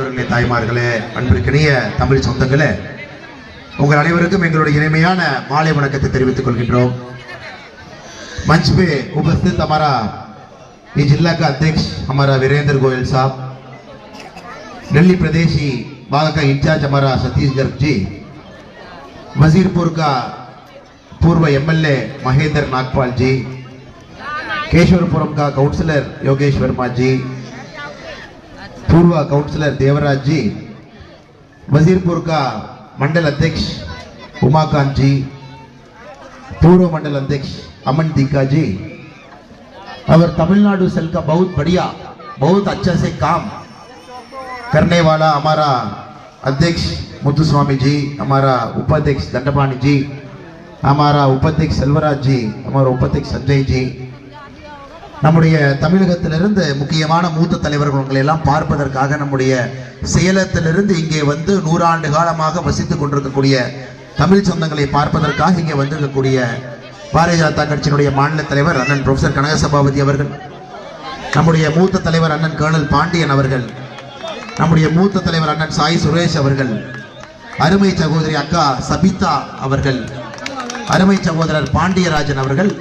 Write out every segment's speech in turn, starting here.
சகோதரர்களே, தாய்மார்களே அன்பிற்கினிய தமிழ் சொந்தங்களே உங்கள் அனைவருக்கும் எங்களுடைய இனிமையான மாலை வணக்கத்தை தெரிவித்துக் கொள்கின்றோம் मंच पे उपस्थित हमारा ये जिला का अध्यक्ष हमारा वीरेंद्र गोयल साहब दिल्ली प्रदेशी भाग का इंचार्ज हमारा सतीश गर्ग जी वजीरपुर का पूर्व एमएलए महेंद्र नागपाल जी केशवरपुरम का काउंसलर योगेश वर्मा जी पूर्व काउंसलर देवराज जी वजीरपुर का मंडल अध्यक्ष उमाकांत जी पूर्व मंडल अध्यक्ष अमन दीका जी और तमिलनाडु सेल का बहुत बढ़िया, बहुत अच्छा से काम करने वाला हमारा अध्यक्ष मुद्दुस्वामी जी, हमारा उपाध्यक्ष दंडपाणी जी, हमारा उपाध्यक्ष सलवराज जी, हमारा उपाध्यक्ष संजय जी நம்முடைய தமிழகத்திலிருந்து முக்கியமான மூத்த தலைவர்கள் உங்களை எல்லாம் பார்ப்பதற்காக நம்முடைய சேலத்திலிருந்து இங்கே வந்து நூறாண்டு காலமாக வசித்துக் கொண்டிருக்கக்கூடிய தமிழ் சொந்தங்களை பார்ப்பதற்காக இங்கே வந்திருக்கக்கூடிய பாரதிய ஜனதா கட்சியினுடைய மாநில தலைவர் அண்ணன் ப்ரொஃபசர் கனகசபாபதி அவர்கள் நம்முடைய மூத்த தலைவர் அண்ணன் கேர்னல் பாண்டியன் அவர்கள் நம்முடைய மூத்த தலைவர் அண்ணன் சாய் சுரேஷ் அவர்கள் அருமை சகோதரி அக்கா சபிதா அவர்கள் அருமை சகோதரர் பாண்டியராஜன் அவர்கள்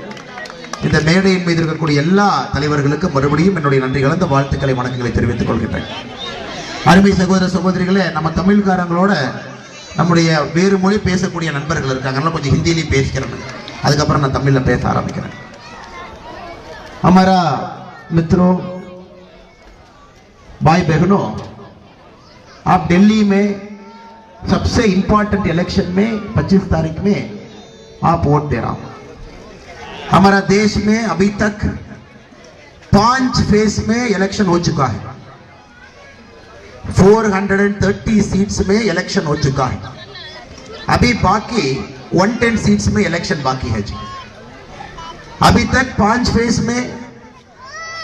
இந்த மேடையின் மீது இருக்கக்கூடிய எல்லா தலைவர்களுக்கும் மறுபடியும் என்னுடைய நன்றி கலந்த வாழ்த்துக்களை வணக்கங்களை தெரிவித்துக் கொள்கின்றேன் அருமை சகோதர சகோதரிகளே நம்ம தமிழ்காரங்களோட நம்முடைய வேறு மொழி பேசக்கூடிய நண்பர்கள் இருக்காங்க அதனால கொஞ்சம் ஹிந்திலையும் பேசிக்கிறேன் அதுக்கப்புறம் நான் தமிழ்ல பேச ஆரம்பிக்கிறேன் हमारा मित्रों भाई बहनों आप दिल्ली में सबसे इंपॉर्टेंट इलेक्शन में 25 तारीख में आप वोट दे रहा हूं हमारा देश में अभी तक पाँच फेस में इलेक्शन हो चुका है। 430 सीट्स में इलेक्शन हो चुका है। अभी बाकी 110 सीट्स में इलेक्शन बाकी है जी। अभी तक पाँच फेस में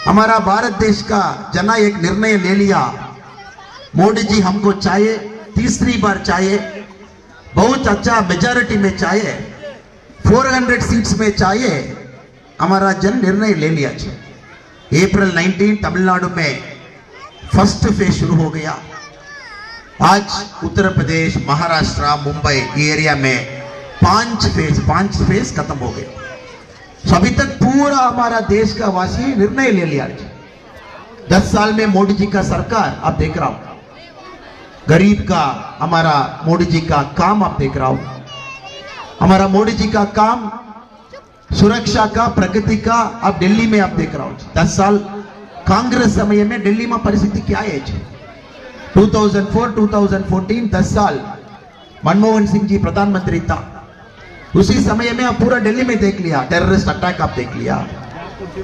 हमारा भारत देश का जना एक निर्णय ले लिया। मोदी जी हमको चाहिए, तीसरी बार चाहिए, बहुत अच्छा मेजोरिटी में चाहिए 400 सीट्स में चाहिए हमारा जन निर्णय ले लिया जी। अप्रैल 19 तमिलनाडु में फ़र्स्ट फ़ेज़ शुरू हो गया। आज उत्तर प्रदेश, महाराष्ट्र, मुंबई ये एरिया में पाँच फ़ेज़ पाँच फ़ेज़ खत्म हो गए। तो अभी तक पूरा हमारा देश का वासी निर्णय ले लिया दस साल में मोदी जी का सरकार, आप देख रहा हूँ। गरीब का हमारा मोदी जी का काम, आप देख रहा हूँ। हमारा मोदी जी का काम सुरक्षा का, प्रगति का आप दिल्ली में आप देख रहा हो। दस साल कांग्रेस समय में दिल्ली में परिस्थिति क्या है जी? 2004 2014 दस साल मनमोहन सिंह जी प्रधानमंत्री था। उसी समय में आप पूरा दिल्ली में देख लिया टेररिस्ट अटैक आप देख लिया।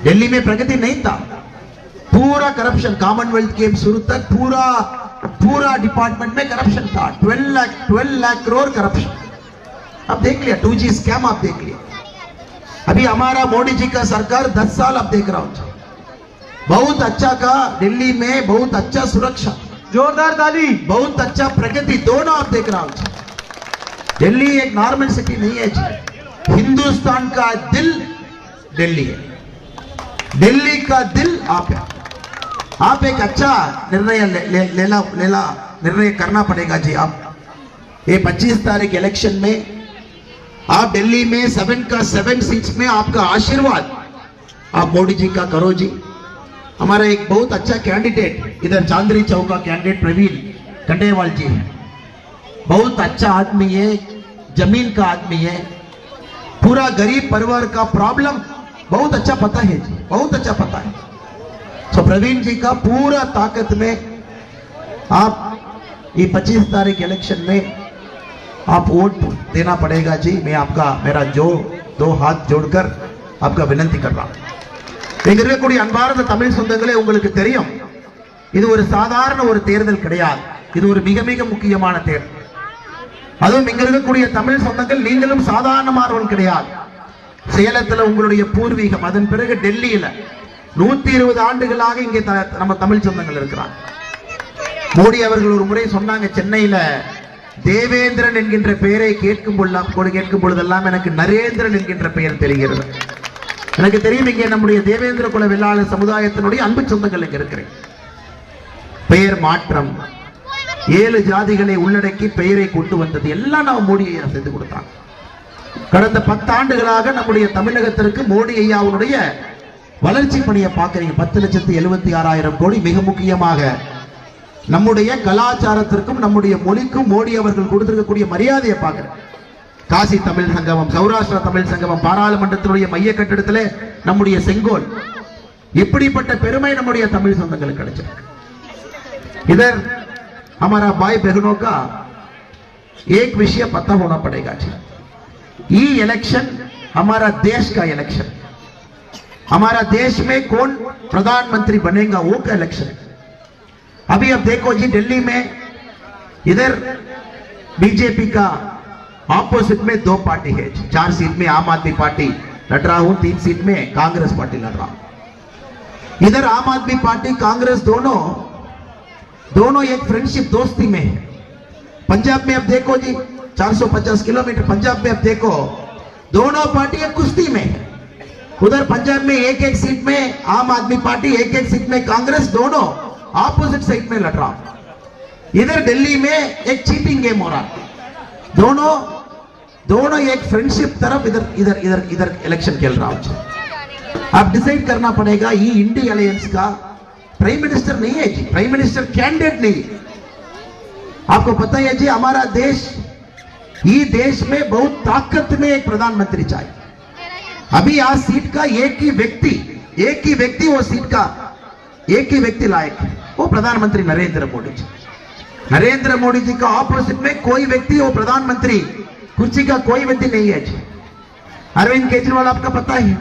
दिल्ली में प्रगति नहीं था। पूरा करप्शन कॉमनवेल्थ गेम शुरू तक पूरा पूरा डिपार्टमेंट में करप्शन था। 12 लाख 12 लाख करोड़ करप्शन आप देख लिया 2G स्कैम आप देख लिया। अभी हमारा मोदी जी का सरकार 10 साल आप देख रहा हूँ बहुत अच्छा का दिल्ली में बहुत अच्छा सुरक्षा। जोरदार ताली। बहुत अच्छा प्रगति दोनों आप देख रहा हूँ दिल्ली एक नॉर्मल सिटी नहीं है जी। हिंदुस्तान का दिल दिल्ली है। दिल्ली का दिल आप है। आप एक अच्छा निर्णय ले, ले, लेला लेला निर्णय करना पड़ेगा जी आप। ये 25 तारीख इलेक्शन में आप दिल्ली में सेवन का सेवन सीट्स में आपका आशीर्वाद। आप मोदी जी का करो जी। हमारा एक बहुत अच्छा कैंडिडेट इधर चांदनी चौक का कैंडिडेट प्रवीण कंडेवाल जी है। बहुत अच्छा आदमी है, ज़मीन का आदमी है। पूरा गरीब परिवार का प्रॉब्लम बहुत अच्छा पता है जी, बहुत अच्छा पता है। तो प्रवीण जी का पूरा ताकत में आप ये 25 तारीख इलेक्शन में आप वोट देना पड़ेगा जी मैं आपका मेरा जो दो हाथ जोड़कर आपका विनंती कर रहा हूं இங்க இருக்கக்கூடிய அன்பார்ந்த தமிழ் சொந்தங்களே உங்களுக்கு தெரியும் இது ஒரு சாதாரண ஒரு தேர்தல் கிடையாது இது ஒரு மிக மிக முக்கியமான தேர்தல் அதுவும் இங்க இருக்கக்கூடிய தமிழ் சொந்தங்கள் நீங்களும் சாதாரணமானவர்கள் கிடையாது சேலத்துல உங்களுடைய பூர்வீகம் அதன் பிறகு டெல்லியில நூத்தி இருபது ஆண்டுகளாக இங்கே த- நம்ம தமிழ் சொந்தங்கள் இருக்கிறாங்க மோடி அவர்கள் ஒரு முறை சொன்னாங்க சென்னையில தேவேந்திரன் என்கின்ற பெயரை கேட்கும் கேட்கும் பொழுதெல்லாம் எனக்கு நரேந்திரன் என்கின்ற பெயர் தெரிகிறது. எனக்கு தெரியும் இங்கே நம்முடைய தேவேந்திர குல வெள்ளாளர் சமுதாயத்தினுடைய அன்பு சொந்தங்கள் இங்க இருக்கிறேன். பெயர் மாற்றம். ஏழு ஜாதிகளை உள்ளடக்கி பெயரை கொண்டு வந்தது. எல்லாம் நம்ம மோடி ஐயா செய்து கொடுத்தாங்க கடந்த பத்தாண்டுகளாக நம்முடைய தமிழகத்திற்கு மோடி ஐயாவுடைய வளர்ச்சி பணியை பார்க்குறீங்க. பத்து லட்சத்து எழுபத்தி ஆறாயிரம் கோடி மிக முக்கியமாக நம்முடைய கலாச்சாரத்திற்கும் நம்முடைய மொழிக்கும் மோடி அவர்கள் கொடுத்திருக்கக்கூடிய மரியாதையை பார்க்கிறேன் காசி தமிழ் சங்கமம் சௌராஷ்டிரா தமிழ் சங்கமம் பாராளுமன்றத்தினுடைய மைய கட்டிடத்திலே நம்முடைய செங்கோல் இப்படிப்பட்ட பெருமை நம்முடைய தமிழ் சொந்தங்களுக்கு கிடைச்சிருக்கு इधर हमारा भाई बहनों का एक विषय पता होना पड़ेगा जी ये इलेक्शन हमारा देश का इलेक्शन हमारा देश में कौन प्रधानमंत्री बनेगा वो का इलेक्शन है अभी अब देखो जी दिल्ली में, इधर बीजेपी का ऑपोजिट में दो पार्टी है। चार सीट में आम आदमी पार्टी लड़ रहा हूँ, तीन सीट में कांग्रेस पार्टी लड़ रहा हूँ। इधर आम आदमी पार्टी, कांग्रेस दोनों दोनों एक फ्रेंडशिप दोस्ती में है। पंजाब में अब देखो जी 450 किलोमीटर पंजाब में अब देखो, दोनों पार्टी कुश्ती में है। उधर पंजाब में एक एक सीट में आम आदमी पार्टी, एक एक सीट में कांग्रेस दोनों ऑपोजिट साइड में लड़ रहा हूँ। इधर दिल्ली में एक चीटिंग गेम हो रहा दोनों दोनों एक फ्रेंडशिप तरफ़ इधर इधर इधर इधर इलेक्शन खेल रहा हूँ। अब डिसाइड करना पड़ेगा, ये इंडी अलायंस का प्राइम मिनिस्टर नहीं है जी। प्राइम मिनिस्टर कैंडिडेट नहीं। आपको पता है जी, हमारा देश, ये देश में बहुत ताकत में एक प्रधानमंत्री चाहिए अभी आज सीट का एक ही व्यक्ति, एक ही व्यक्ति वो सीट का, एक ही व्यक्ति लायक है। वो प्रधानमंत्री नरेंद्र मोदी जी। नरेंद्र मोदी जी का ऑपोजिट में कोई व्यक्ति, वो प्रधानमंत्री कुर्सी का कोई व्यक्ति नहीं है जी। अरविंद केजरीवाल आपका पता है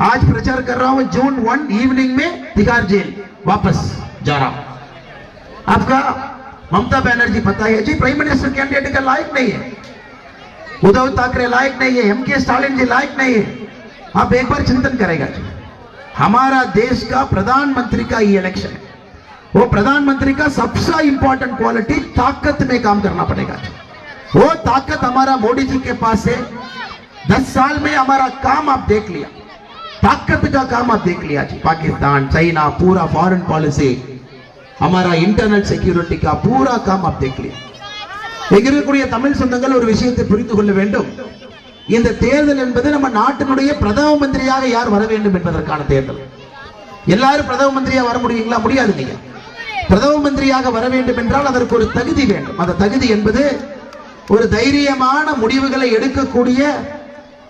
आज प्रचार कर रहा हूँ, जून वन इवनिंग में तिहाड़ जेल, वापस जा रहा हूँ। आपका ममता बनर्जी पता है जी प्राइम मिनिस्टर कैंडिडेट का लायक नहीं है। उद्धव ठाकरे लायक नहीं है एम के स्टालिन जी लायक नहीं है। आप एक बार चिंतन करेगा जी। हमारा देश का प्रधानमंत्री का ये इलेक्शन है। वो प्रधानमंत्री का सबसे इंपॉर्टेंट क्वालिटी ताकत में काम करना पड़ेगा जी वो ताकत हमारा मोदी जी के पास है दस साल में हमारा काम आप देख लिया ताकत का काम आप देख लिया जी पाकिस्तान चाइना पूरा फॉरेन पॉलिसी हमारा इंटरनल सिक्योरिटी का पूरा काम आप देख लिया இங்க இருக்கக்கூடிய தமிழ் சொந்தங்கள் ஒரு விஷயத்தை புரிந்து கொள்ள வேண்டும் இந்த தேர்தல் என்பது நம்ம நாட்டினுடைய பிரதம மந்திரியாக யார் வர வேண்டும் என்பதற்கான தேர்தல் எல்லாரும் பிரதம மந்திரியா வர முடியுங்களா முடியாது நீங்க பிரதம மந்திரியாக வர வேண்டும் என்றால் அதற்கு ஒரு தகுதி வேண்டும். அந்த தகுதி என்பது ஒரு தைரியமான முடிவுகளை எடுக்கக்கூடிய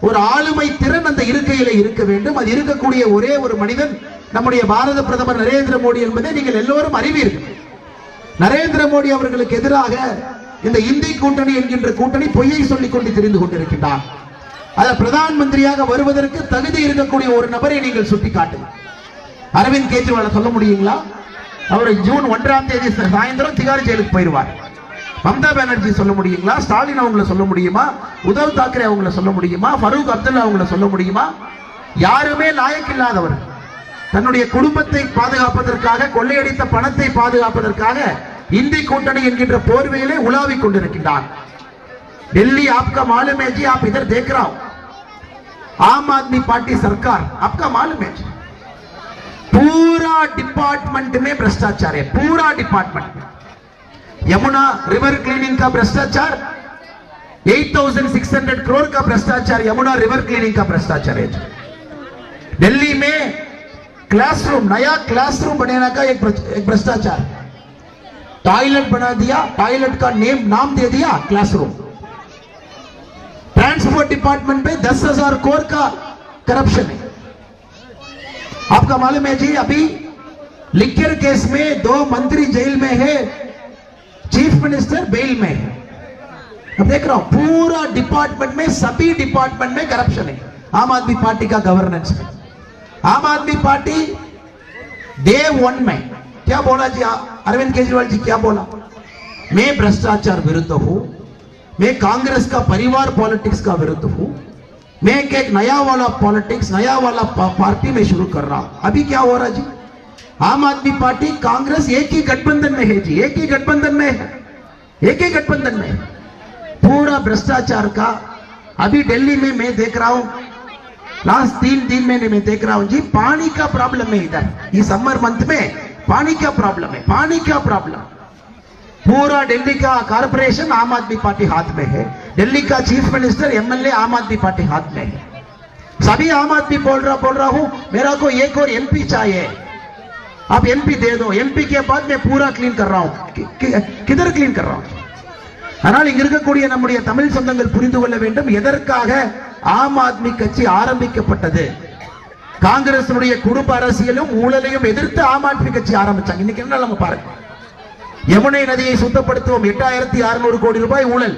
ஒரு ஆளுமை திறன் அந்த இருக்கையில இருக்க வேண்டும். அது இருக்கக்கூடிய ஒரே ஒரு மனிதன் நம்முடைய பாரத பிரதமர் நரேந்திர மோடி என்பதை நீங்கள் எல்லோரும் அறிவீர்கள். நரேந்திர மோடி அவர்களுக்கு எதிராக இந்த இந்தி கூட்டணி என்கின்ற கூட்டணி பொய்யை சொல்லிக் கொண்டு தெரிந்து கொண்டிருக்கின்றார் அதை பிரதான் மந்திரியாக வருவதற்கு தகுதி இருக்கக்கூடிய ஒரு நபரை நீங்கள் சுட்டிக்காட்டுங்கள். அரவிந்த் கெஜ்ரிவால சொல்ல முடியுங்களா? அவர் ஜூன் ஒன்றாம் தேதி சாயந்தரம் திகார் ஜெயிலுக்கு போயிடுவார். மம்தா பானர்ஜி சொல்ல முடியுங்களா? ஸ்டாலின் அவங்கள சொல்ல முடியுமா? உத்தவ் தாக்கரே அவங்கள சொல்ல முடியுமா? ஃபரூக் அப்துல்லா அவங்கள சொல்ல முடியுமா? யாருமே லாயக் இல்லாதவர். தன்னுடைய குடும்பத்தை பாதுகாப்பதற்காக கொள்ளையடித்த பணத்தை பாதுகாப்பதற்காக இந்தி கூட்டணி என்கின்ற போர்வையிலே உலாவிக் கொண்டிருக்கின்றார். டெல்லி ஆப்கா மாலுமேஜி ஆப் இதர் தேக்ராவ். ஆம் ஆத்மி பார்ட்டி சர்க்கார் ஆப்கா மாலுமேஜி. पूरा डिपार्टमेंट में भ्रष्टाचार है, पूरा डिपार्टमेंट यमुना रिवर क्लीनिंग का भ्रष्टाचार 8600 करोड़ का भ्रष्टाचार, यमुना रिवर क्लीनिंग का भ्रष्टाचार है दिल्ली में क्लासरूम नया क्लासरूम बनाने का एक एक भ्रष्टाचार। टॉयलेट बना दिया टॉयलेट का नेम नाम दे दिया क्लासरूम ट्रांसपोर्ट डिपार्टमेंट में दस हज़ार करोड़ का करप्शन है। आपका मालूम है जी, अभी लिक्कर केस में दो मंत्री जेल में है, चीफ मिनिस्टर बेल में है। अब देख रहा हूँ, पूरा डिपार्टमेंट में, सभी डिपार्टमेंट में करप्शन है। आम आदमी पार्टी का गवर्नेंस में। आम आदमी पार्टी डे वन में। क्या बोला जी अरविंद केजरीवाल जी क्या बोला? मैं भ्रष्टाचार विरुद्ध हूँ, मैं कांग्रेस का परिवार पॉलिटिक्स का विरुद्ध हूँ। मैं एक, नया वाला पॉलिटिक्स नया वाला पार्टी में शुरू कर रहा हूँ। अभी क्या हो रहा जी? आम आदमी पार्टी कांग्रेस एक ही गठबंधन में है जी एक ही गठबंधन में है एक ही गठबंधन में है। पूरा भ्रष्टाचार का अभी दिल्ली में मैं देख रहा हूँ लास्ट तीन दिन में मैं देख रहा हूँ जी पानी का प्रॉब्लम है इधर ये समर मंथ में पानी का प्रॉब्लम है पानी का प्रॉब्लम पूरा दिल्ली का कारपोरेशन आम आदमी पार्टी हाथ में है दिल्ली का चीफ मिनिस्टर एमएलए आम आदमी पार्टी हाथ में है सभी आम आदमी बोल रहा बोल रहा हूं मेरा को एक और एमपी चाहिए आप एमपी दे दो एमपी के बाद मैं पूरा क्लीन कर रहा हूं कि- कि- किधर क्लीन कर रहा हूं ஆனால் இங்க இருக்கக்கூடிய நம்முடைய தமிழ் சொந்தங்கள் புரிந்து கொள்ள வேண்டும் எதற்காக ஆம் ஆத்மி கட்சி ஆரம்பிக்கப்பட்டது காங்கிரசினுடைய குடும்ப அரசியலும் ஊழலையும் எதிர்த்து ஆம் ஆத்மி கட்சி ஆரம்பிச்சாங்க இன்னைக்கு என்ன நம்ம பாருங்க யமுனை நதியை சுத்தப்படுத்துவோம் எட்டாயிரத்தி அறுநூறு கோடி ரூபாய் ஊழல்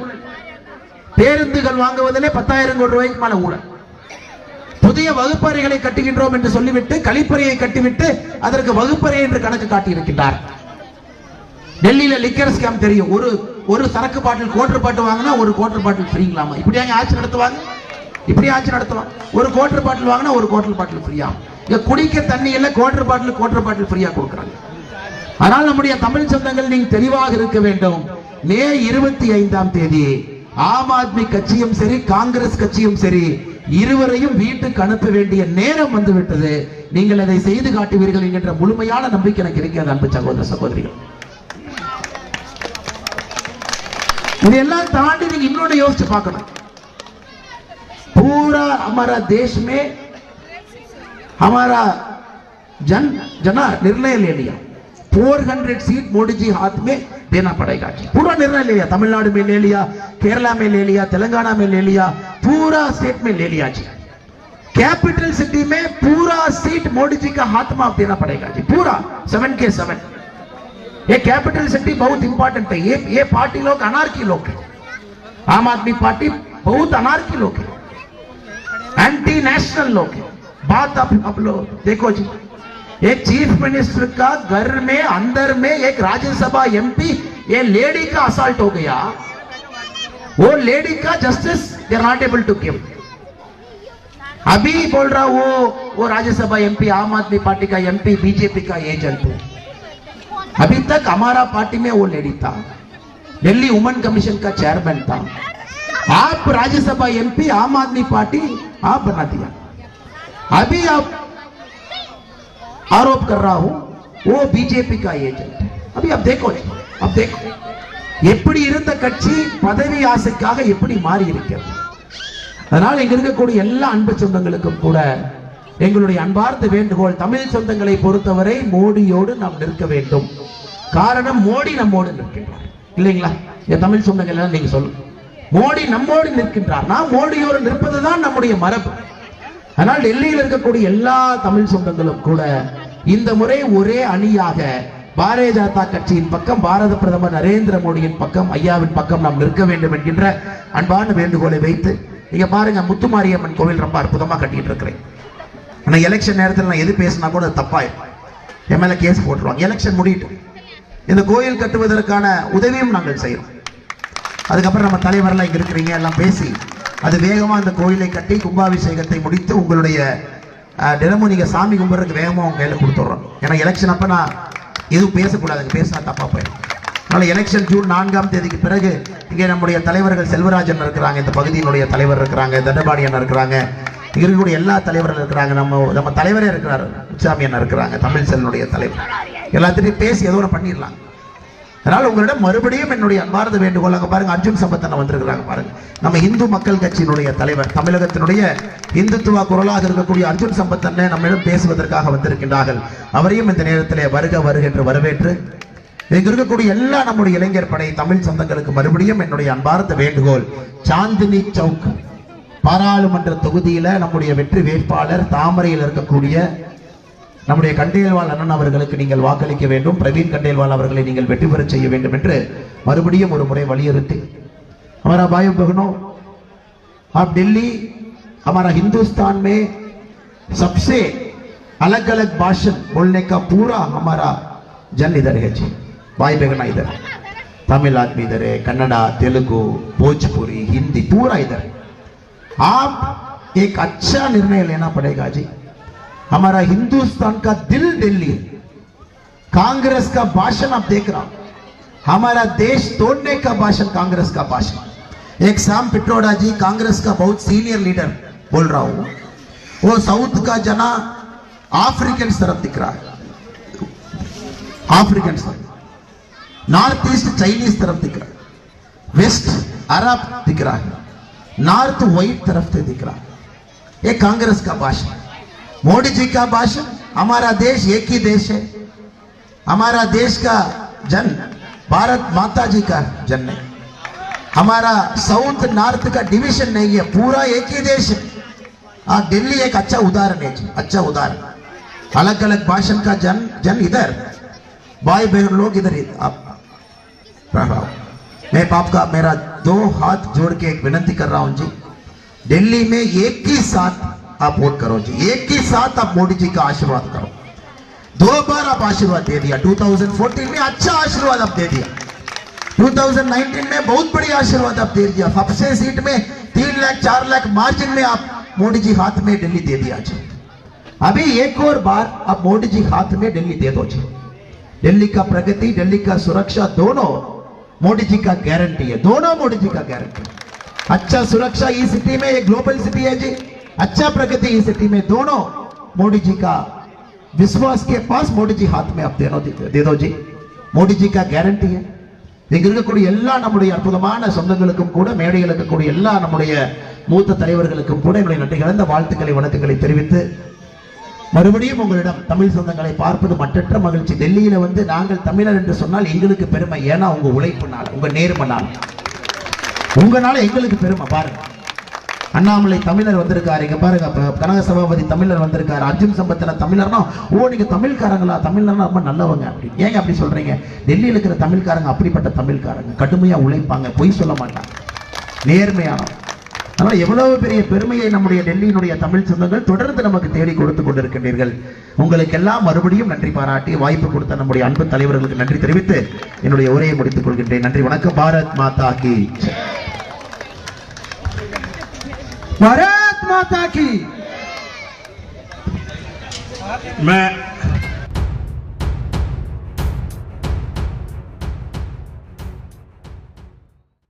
பேருந்துகள் வாங்குவதிலே பத்தாயிரம் கோடி ரூபாய்க்கு மேல ஊழல். புதிய வகுப்பறைகளை கட்டுகின்றோம் என்று சொல்லிவிட்டு கழிப்பறையை கட்டிவிட்டு அதற்கு வகுப்பறை என்று கணக்கு காட்டியிருக்கின்றார். டெல்லியில லிக்கர் ஸ்கேம் தெரியும். ஒரு ஒரு சரக்கு பாட்டில் கோட்டர் பாட்டு வாங்கினா ஒரு கோட்டர் பாட்டில் ஃப்ரீங்களாமா இப்படியா ஆட்சி நடத்துவாங்க? இப்படி ஆட்சி நடத்துவாங்க. ஒரு கோட்டர் பாட்டில் வாங்கினா ஒரு கோட்டர் பாட்டில் ஃப்ரீயா இங்க குடிக்க தண்ணி இல்லை கோட்டர் பாட்டில் கோட்டர் பாட்டில் ஃப்ரீயா கொடுக்குறாங்க. ஆனால் நம்முடைய தமிழ் சொந்தங்கள் நீங்க தெளிவாக இருக்க வேண்டும். மே இருபத்தி ஐந்தாம் தேதி ஆம் ஆத்மி கட்சியும் சரி காங்கிரஸ் கட்சியும் சரி இருவரையும் வீட்டுக்கு அனுப்ப வேண்டிய நேரம் வந்துவிட்டது. நீங்கள் அதை செய்து காட்டுவீர்கள் என்கின்ற முழுமையான நம்பிக்கை எனக்கு இருக்கிறது அன்பு சகோதர சகோதரிகள். இதையெல்லாம் தாண்டி நீங்க இன்னொன்னு யோசிச்சு பார்க்கணும். பூரா அமர தேஷ் அமரா ஜன் ஜனா நிர்ணய லே 400 सीट मोदी जी हाथ में देना पड़ेगा पूरा निर्णय ले लिया तमिलनाडु में ले लिया केरला में ले लिया तेलंगाना में ले लिया पूरा स्टेट में ले लिया जी कैपिटल सिटी में पूरा सीट मोदी जी का हाथ में देना पड़ेगा जी पूरा सेवन के सेवन ये कैपिटल सिटी बहुत इंपॉर्टेंट है ये ये पार्टी लोग अनारकी लोग हैं आम आदमी पार्टी बहुत अनारकी लोग हैं एंटी नेशनल लोग हैं बात आप आप लोग देखो जी एक चीफ मिनिस्टर का घर में, अंदर में एक राज्यसभा एमपी ये लेडी का असल्ट हो गया। वो लेडी का justice they are not able to give अभी बोल रहा वो वो राज्यसभा एमपी आम आदमी पार्टी का एमपी बीजेपी का एजेंट है। अभी तक हमारा पार्टी में वो लेडी था। दिल्ली वुमेन कमीशन का चेयरमैन था। आप राज्यसभा एमपी आम आदमी पार्टी, आप बना दिया। अभी आप आरोप कर रहा हूं वो बीजेपी का एजेंट है अभी आप देखो जी, अब देखो எப்படி இருந்த கட்சி பதவி ஆசைக்காக எப்படி மாறி இருக்கிறது அதனால் இங்க இருக்கக்கூடிய எல்லா அன்பு சொந்தங்களுக்கும் கூட எங்களுடைய அன்பார்ந்த வேண்டுகோள் தமிழ் சொந்தங்களை பொறுத்தவரை மோடியோடு நாம் நிற்க வேண்டும் காரணம் மோடி நம்மோடு நிற்கின்றார் இல்லைங்களா என் தமிழ் சொந்தங்கள் எல்லாம் நீங்க சொல்லுங்க மோடி நம்மோடு நிற்கின்றார் நாம் மோடியோடு நிற்பதுதான் நம்முடைய மரபு ஆனால் டெல்லியில் இருக்கக்கூடிய எல்லா தமிழ் சொந்தங்களும் கூட இந்த முறை ஒரே அணியாக பாரதிய ஜனதா கட்சியின் பக்கம் பாரத பிரதமர் நரேந்திர மோடியின் பக்கம் ஐயாவின் பக்கம் நாம் நிற்க வேண்டும் என்கின்ற அன்பான வேண்டுகோளை வைத்து நீங்க பாருங்க முத்துமாரியம்மன் கோவில் ரொம்ப அற்புதமா கட்டிட்டு இருக்கிறேன். ஆனா எலெக்ஷன் நேரத்தில் நான் எது பேசினா கூட தப்பாயிரும். என் மேல கேஸ் போட்டுருவாங்க. எலெக்ஷன் முடியட்டும். இந்த கோயில் கட்டுவதற்கான உதவியும் நாங்கள் செய்யறோம் அதுக்கப்புறம் நம்ம தலைவரெல்லாம் இங்க இருக்கிறீங்க எல்லாம் பேசி அது வேகமாக அந்த கோயிலை கட்டி கும்பாபிஷேகத்தை முடித்து உங்களுடைய தினமும் நீங்கள் சாமி கும்பிட்றதுக்கு வேகமாக உங்கள் கையில் கொடுத்துட்றோம். ஏன்னா எலெக்ஷன் அப்போ நான் எதுவும் பேசக்கூடாதுங்க பேசினா தப்பா போயிடும். அதனால் எலெக்ஷன் ஜூன் நான்காம் தேதிக்கு பிறகு இங்கே நம்முடைய தலைவர்கள் செல்வராஜன் இருக்கிறாங்க இந்த பகுதியினுடைய தலைவர் இருக்கிறாங்க தண்டபாணி அண்ணன் இருக்கிறாங்க இங்க இருக்கக்கூடிய எல்லா தலைவர்கள் இருக்கிறாங்க நம்ம நம்ம தலைவரே இருக்கிறார் உச்சாமி அண்ணன் இருக்கிறாங்க தமிழ் செல்வனுடைய தலைவர். எல்லாத்திலையும் பேசி எதோ ஒன்று பண்ணிடலாம். அதனால் உங்களிடம் மறுபடியும் என்னுடைய அன்பார்ந்த வேண்டுகோள் அங்கே பாருங்க அர்ஜுன் சம்பத்தனை வந்திருக்கிறாங்க பாருங்க. நம்ம இந்து மக்கள் கட்சியினுடைய தலைவர் தமிழகத்தினுடைய இந்துத்துவ குரலாக இருக்கக்கூடிய அர்ஜுன் சம்பத்தனை நம்மிடம் பேசுவதற்காக வந்திருக்கின்றார்கள். அவரையும் இந்த நேரத்திலே வருக வருக என்று வரவேற்று இங்க இருக்கக்கூடிய எல்லா நம்முடைய இளைஞர் படை தமிழ் சொந்தங்களுக்கு மறுபடியும் என்னுடைய அன்பார்ந்த வேண்டுகோள் சாந்தினி சவுக் பாராளுமன்ற தொகுதியில நம்முடைய வெற்றி வேட்பாளர் தாமரையில் இருக்கக்கூடிய நம்முடைய கண்டேல்வால் அண்ணன் அவர்களுக்கு நீங்கள் வாக்களிக்க வேண்டும் பிரவீன் கண்டேல்வால் அவர்களை நீங்கள் வெற்றி பெறச் செய்ய வேண்டும் என்று மறுபடியும் ஒரு முறை வலியுறுத்தி हमारा भाई बहनों आप दिल्ली हमारा हिंदुस्तान में सबसे अलग अलग भाषण बोलने का पूरा हमारा जन इधर है जी भाई बहना इधर है। तमिल आदमी इधर है कन्नड़ा तेलुगु भोजपुरी हिंदी पूरा इधर है। आप एक अच्छा निर्णय लेना पड़ेगा जी हमारा हिंदुस्तान का दिल दिल्ली है। कांग्रेस का भाषण आप देख रहा हमारा देश तोड़ने का भाषण कांग्रेस का भाषण। एक शाम पिट्रोडा जी कांग्रेस का बहुत सीनियर लीडर बोल रहा हूँ। वो साउथ का जना अफ्रीकन तरफ़ दिख रहा है। अफ्रीकन तरफ़ नॉर्थ ईस्ट चाइनीज़ तरफ़ दिख रहा है। वेस्ट अरब दिख रहा है। नॉर्थ वाइट तरफ़ से दिख रहा है। ये कांग्रेस का भाषण। मोदी जी का भाषण, हमारा देश एक ही देश है। हमारा देश का जन भारत माता जी का जन है। हमारा साउथ नॉर्थ का डिवीज़न नहीं है, पूरा एक ही देश है। हाँ दिल्ली एक अच्छा उदाहरण है अच्छा उदाहरण। अलग अलग भाषण का जन जन इधर। भाई बहन लोग इधर आप मैं बाप का, मेरा दो हाथ जोड़ के एक विनती कर रहा हूँ जी। दिल्ली में एक ही साथ आप वोट करो जी। एक ही साथ आप मोदी जी का आशीर्वाद करो। दो बार आप आशीर्वाद दे दिया। 2014 में अच्छा आशीर्वाद आप दे दिया। 2019 में बहुत बड़ी आशीर्वाद आप दे दिया। सबसे सीट में तीन लाख, चार लाख मार्जिन में आप मोदी जी हाथ में दिल्ली दे दिया जी। अभी एक और बार आप मोदी जी हाथ में दिल्ली दे दो जी। दिल्ली का प्रगति, दिल्ली का सुरक्षा दोनों मोदी जी का गारंटी है। दोनों मोदी जी का गारंटी अच्छा सुरक्षा इस सिटी में एक ग्लोबल सिटी है जी। अच्छा प्रगति इस सिटी में दोनों मोदी जी का विश्वास के पास मोदी जी हाथ में आप दे दो दे दो जी மோடி ஜி கா கேரண்டி இங்க இருக்கக்கூடிய எல்லா நம்முடைய அற்புதமான சொந்தங்களுக்கும் கூட மேடையில் இருக்கக்கூடிய எல்லா நம்முடைய மூத்த தலைவர்களுக்கும் கூட என்னுடைய நன்றி கலந்த வாழ்த்துக்களை வணக்கங்களை தெரிவித்து மறுபடியும் உங்களிடம் தமிழ் சொந்தங்களை பார்ப்பது மற்றற்ற மகிழ்ச்சி டெல்லியில வந்து நாங்கள் தமிழர் என்று சொன்னால் எங்களுக்கு பெருமை ஏன்னா உங்க உழைப்புனால உங்க நேர்மனால உங்களால எங்களுக்கு பெருமை பாருங்க அண்ணாமலை தமிழர் வந்திருக்காரு. இங்க பாருங்க கனக சபாபதி தமிழர் வந்திருக்காரு. அர்ஜுன் சம்பத்தின தமிழர்னா ஓ நீங்க தமிழ்காரங்களா? தமிழர்னா ரொம்ப நல்லவங்க அப்படி ஏங்க அப்படி சொல்றீங்க? டெல்லியில் இருக்கிற தமிழ்காரங்க அப்படிப்பட்ட தமிழ்காரங்க. கடுமையா உழைப்பாங்க. பொய் சொல்ல மாட்டாங்க. நேர்மையான. அதனால எவ்வளவு பெரிய பெருமையை நம்முடைய டெல்லியினுடைய தமிழ் சொந்தங்கள் தொடர்ந்து நமக்கு தேடி கொடுத்து கொண்டிருக்கின்றீர்கள். உங்களுக்கெல்லாம் மறுபடியும் நன்றி பாராட்டி வாய்ப்பு கொடுத்த நம்முடைய அன்பு தலைவர்களுக்கு நன்றி தெரிவித்து என்னுடைய உரையை முடித்துக் கொள்கின்றேன். நன்றி வணக்கம். பாரத் மாதா கி. भारत माता की। मैं